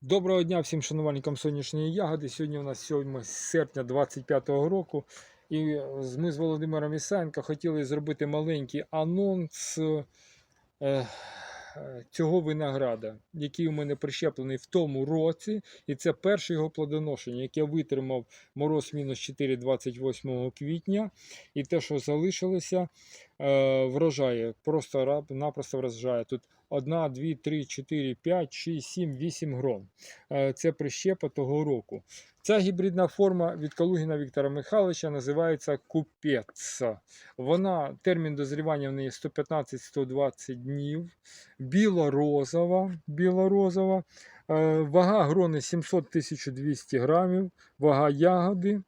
Доброго дня всім шанувальникам сонячної ягоди. Сьогодні у нас 7 серпня 2025 року. І ми з Володимиром Ісаєнко хотіли зробити маленький анонс е, цього винограда, який у мене прищеплений в тому році. І це перше його плодоношення, яке витримав мороз мінус 4 28 квітня. І те, що залишилося, врожає. Просто напросто вражає. Тут 1, 2, 3, 4, 5, 6, 7, 8 грон. Е, Це прищепа того року. Ця гібридна форма від Калугіна Віктора Михайловича називається купець. Вона, термін дозрівання в неї 115-120 днів. Білорозова, білорозова. Е, Вага грони 700-1200 грамів. Вага ягоди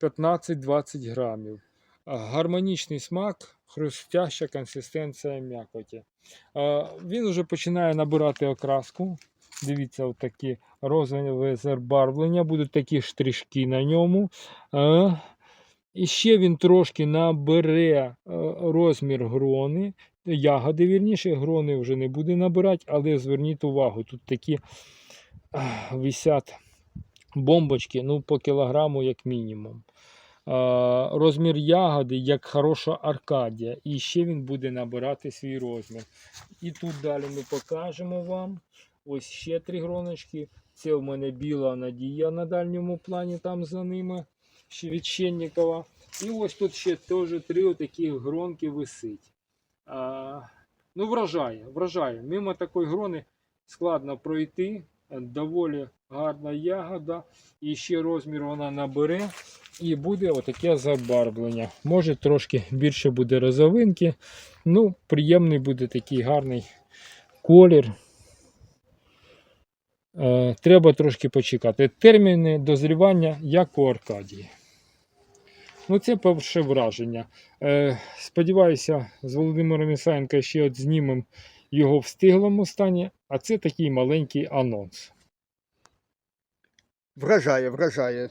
15-20 грамів. Гармонічний смак, хрустяща консистенція м'якоті. Він вже починає набирати окраску. Дивіться, отакі розове забарвлення, будуть такі штришки на ньому. І ще він трошки набере е, розмір грони. Ягоди, вірніше, грони вже не буде набирати, але зверніть увагу, тут такі висять бомбочки ну, по кілограму, як мінімум. Розмір ягоди як хороша аркадія. І ще він буде набирати свій розмір. І тут далі ми покажемо вам. Ось ще три гроночки. Це в мене біла надія на дальньому плані, там за ними. Ще від Щенникова. І ось тут ще теж три отакі гронки висить. А, ну, вражає, вражає. Мимо такої грони складно пройти. Доволі гарна ягода. І ще розмір вона набере. І буде отаке забарвлення. Може трошки більше буде розовинки. Ну, приємний буде такий гарний колір. Е, треба трошки почекати. Терміни дозрівання як у Аркадії. Ну, це перше враження. Е, сподіваюся, з Володимиром Ісаєнко ще от знімемо його в стиглому стані, а це такий маленький анонс. Вражає, вражає.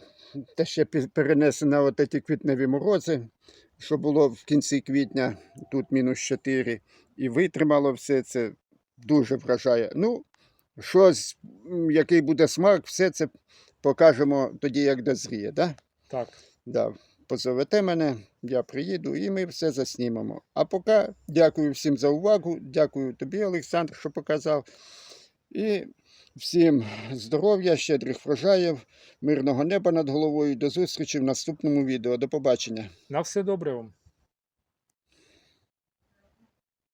Те ще перенесено от ті квітневі морози, що було в кінці квітня, тут мінус 4, і витримало все це дуже вражає. Ну, щось, який буде смак, все це покажемо тоді, як дозріє. Да? Так. Да. Позовете мене, я приїду і ми все заснімемо. А поки дякую всім за увагу. Дякую тобі, Олександр, що показав. І всім здоров'я, щедрих врожаїв, мирного неба над головою. До зустрічі в наступному відео. До побачення. На все добре вам.